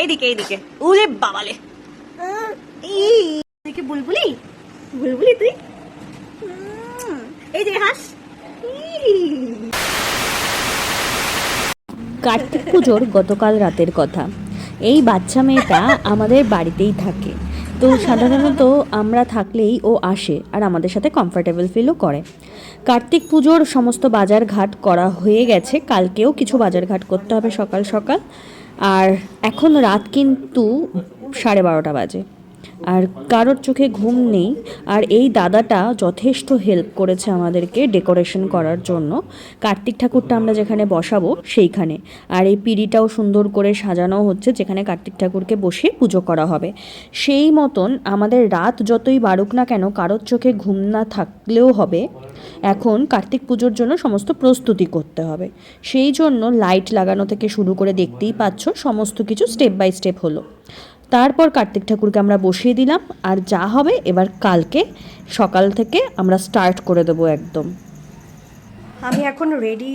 এইদিকে এইদিকে। উরে বাবালে। তুই কি বুলবুলি? বুলবুলি তুই? এই যে হাস। কার্তিক পুজোর গতকাল রাতের কথা। এই বাচ্চা মেয়েটা আমাদের বাড়িতেই থাকে। তো সাধারণত আমরা থাকলেই ও আসে আর আমাদের সাথে কমফর্টেবল ফিলও করে। কার্তিক পুজোর সমস্ত বাজার ঘাট করা হয়ে গেছে। কালকেও কিছু বাজার ঘাট করতে হবে সকাল সকাল। আর এখন রাত কিন্তু সাড়ে বারোটা বাজে। আর কারোর চোখে ঘুম নেই। আর এই দাদাটা যথেষ্ট হেল্প করেছে আমাদেরকে ডেকোরেশন করার জন্য। কার্তিক ঠাকুরটা আমরা যেখানে বসাবো সেইখানে। আর এই পিঁড়িটাও সুন্দর করে সাজানো হচ্ছে যেখানে কার্তিক ঠাকুরকে বসে পুজো করা হবে। সেই মতন আমাদের রাত যতই বাড়ুক না কেন, কারোর চোখে ঘুম না থাকলেও হবে। এখন কার্তিক পুজোর জন্য সমস্ত প্রস্তুতি করতে হবে। সেই জন্য লাইট লাগানো থেকে শুরু করে দেখতেই পাচ্ছ সমস্ত কিছু স্টেপ বাই স্টেপ হলো। তারপর কার্তিক ঠাকুরকে আমরা বসিয়ে দিলাম। আর যা হবে এবার কালকে সকাল থেকে আমরা স্টার্ট করে দেবো একদম। আমি এখন রেডি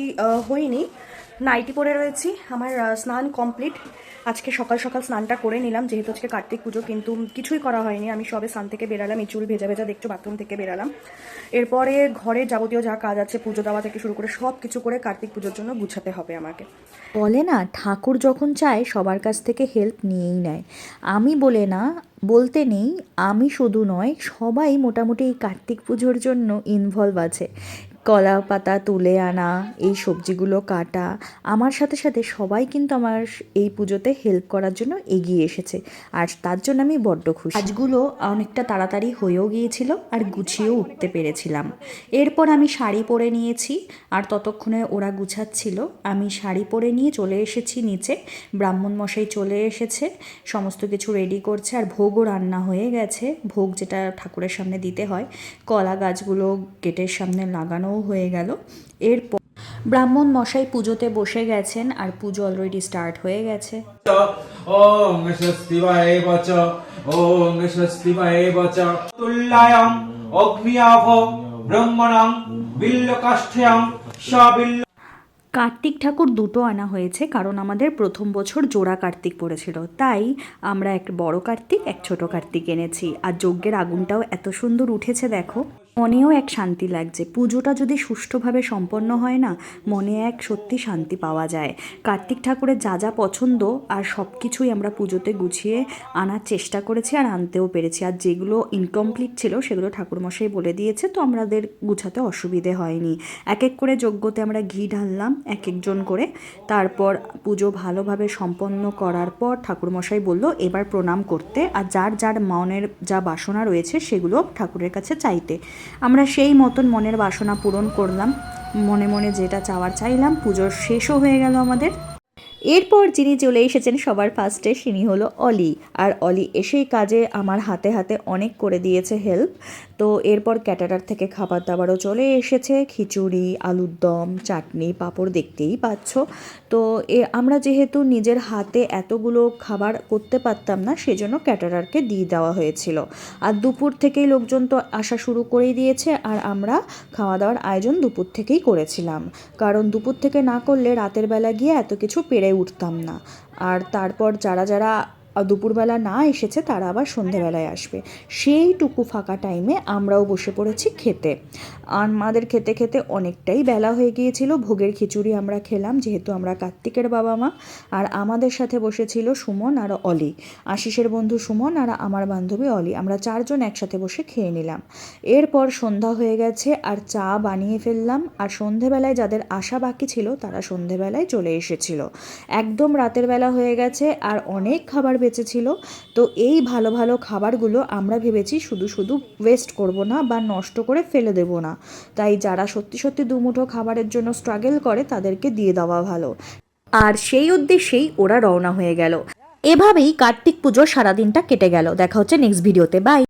হইনি। নাইটি পরে রয়েছি। আমার স্নান কমপ্লিট আজকে সকাল সকাল স্নানটা করে নিলাম। যেহেতু আজকে কার্তিক পুজো, কিন্তু কিছুই করা হয়নি। আমি সবে স্নান থেকে বেরালাম এই চুল ভেজা ভেজা দেখছ, বাথরুম থেকে বেরালাম। এরপরে ঘরে যাবতীয় যা কাজ আছে, পুজো দেওয়া থেকে শুরু করে সব কিছু করে কার্তিক পুজোর জন্য গুছাতে হবে আমাকে। বলে না, ঠাকুর যখন চায়, সবার কাছ থেকে হেল্প নিয়েই নেয়। আমি বলে না বলতে নেই, আমি শুধু নয়, সবাই মোটামুটি এই কার্তিক পুজোর জন্য ইনভলভ আছে। কলা পাতা তুলে আনা, এই সবজিগুলো কাটা, আমার সাথে সাথে সবাই কিন্তু আমার এই পুজোতে হেল্প করার জন্য এগিয়ে এসেছে। আর তার জন্য আমি বড্ড খুশি। কাজগুলো অনেকটা তাড়াতাড়ি হয়েও গিয়েছিল আর গুছিয়েও উঠতে পেরেছিলাম। এরপর আমি শাড়ি পরে নিয়েছি, আর ততক্ষণে ওরা গুছাচ্ছিল। আমি শাড়ি পরে নিয়ে চলে এসেছি নিচে, ব্রাহ্মণ মশাই চলে এসেছে, সমস্ত কিছু রেডি করছে, আর ভোগও রান্না হয়ে গেছে। ভোগ যেটা ঠাকুরের সামনে দিতে হয়, কলা গাছগুলো গেটের সামনে লাগানোও হয়ে গেল। এরপর ব্রাহ্মণ মশাই পুজোতে বসে গেছেন আর পুজো অলরেডি স্টার্ট হয়ে গেছে। অগ্নিয়াভ সবিল্ল কার্তিক ঠাকুর দুটো আনা হয়েছে, কারণ আমাদের প্রথম বছর জোড়া কার্তিক পড়েছিল। তাই আমরা এক বড় কার্তিক, এক ছোট কার্তিক এনেছি। আর যজ্ঞের আগুনটাও এত সুন্দর উঠেছে, দেখো। মনেও এক শান্তি লাগছে। পুজোটা যদি সুষ্ঠুভাবে সম্পন্ন হয় না, মনে এক সত্যি শান্তি পাওয়া যায়। কার্তিক ঠাকুরের যা যা পছন্দ আর সব কিছুই আমরা পুজোতে গুছিয়ে আনার চেষ্টা করেছি আর আনতেও পেরেছি। আর যেগুলো ইনকমপ্লিট ছিল সেগুলো ঠাকুরমশাই বলে দিয়েছে, তো আমাদের গুছাতে অসুবিধে হয়নি। এক এক করে যজ্ঞতে আমরা ঘি ঢাললাম এক একজন করে। তারপর পুজো ভালোভাবে সম্পন্ন করার পর ঠাকুরমশাই বলল, এবার প্রণাম করতে। আর যার যার মনের যা বাসনা রয়েছে সেগুলো ঠাকুরের কাছে চাইতে। আমরা সেই মতন মনের বাসনা পূরণ করলাম। মনে মনে যেটা চাওয়ার চাইলাম, পুজোর শেষও হয়ে গেল আমাদের। এরপর যিনি চলে এসেছেন সবার ফার্স্টে তিনি হলো অলি। আর অলি এসেই কাজে আমার হাতে হাতে অনেক করে দিয়েছে হেল্প। তো এরপর ক্যাটারার থেকে খাবার দাবারও চলে এসেছে। খিচুড়ি, আলুর দম, চাটনি, পাঁপড় দেখতেই পাচ্ছ। তো এ, আমরা যেহেতু নিজের হাতে এতগুলো খাবার করতে পারতাম না, সেজন্য ক্যাটারারকে দিয়ে দেওয়া হয়েছিল। আর দুপুর থেকেই লোকজন তো আসা শুরু করেই দিয়েছে। আর আমরা খাওয়া দাওয়ার আয়োজন দুপুর থেকেই করেছিলাম। কারণ দুপুর থেকে না করলে রাতের বেলা গিয়ে এত কিছু উঠতাম না। আর তারপর যারা যারা দুপুরবেলা না এসেছে তারা আবার সন্ধেবেলায় আসবে। সেইটুকু ফাঁকা টাইমে আমরাও বসে পড়েছি খেতে। আর আমাদের খেতে খেতে অনেকটাই বেলা হয়ে গিয়েছিল। ভোগের খিচুড়ি আমরা খেলাম, যেহেতু আমরা কার্তিকের বাবা মা। আর আমাদের সাথে বসেছিল সুমন আর অলি। আশিসের বন্ধু সুমন আর আমার বান্ধবী অলি। আমরা চারজন একসাথে বসে খেয়ে নিলাম। এরপর সন্ধ্যা হয়ে গেছে আর চা বানিয়ে ফেললাম। আর সন্ধেবেলায় যাদের আশা বাকি ছিল, তারা সন্ধেবেলায় চলে এসেছিল। একদম রাতের বেলা হয়ে গেছে আর অনেক খাবার বেঁচেছিল। তো এই ভালো ভালো খাবারগুলো আমরা ভেবেছি শুধু শুধু ওয়েস্ট করব না বা নষ্ট করে ফেলে দেব না। তাই যারা সত্যি সত্যি দুমুঠো খাবারের জন্য স্ট্রাগল করে তাদেরকে দিয়ে দেওয়া ভালো। আর সেই উদ্দেশ্যেই ওরা রওনা হয়ে গেল। এভাবেই কার্তিক পুজোর সারাদিনটা কেটে গেল। দেখা হচ্ছে নেক্সট ভিডিওতে বাই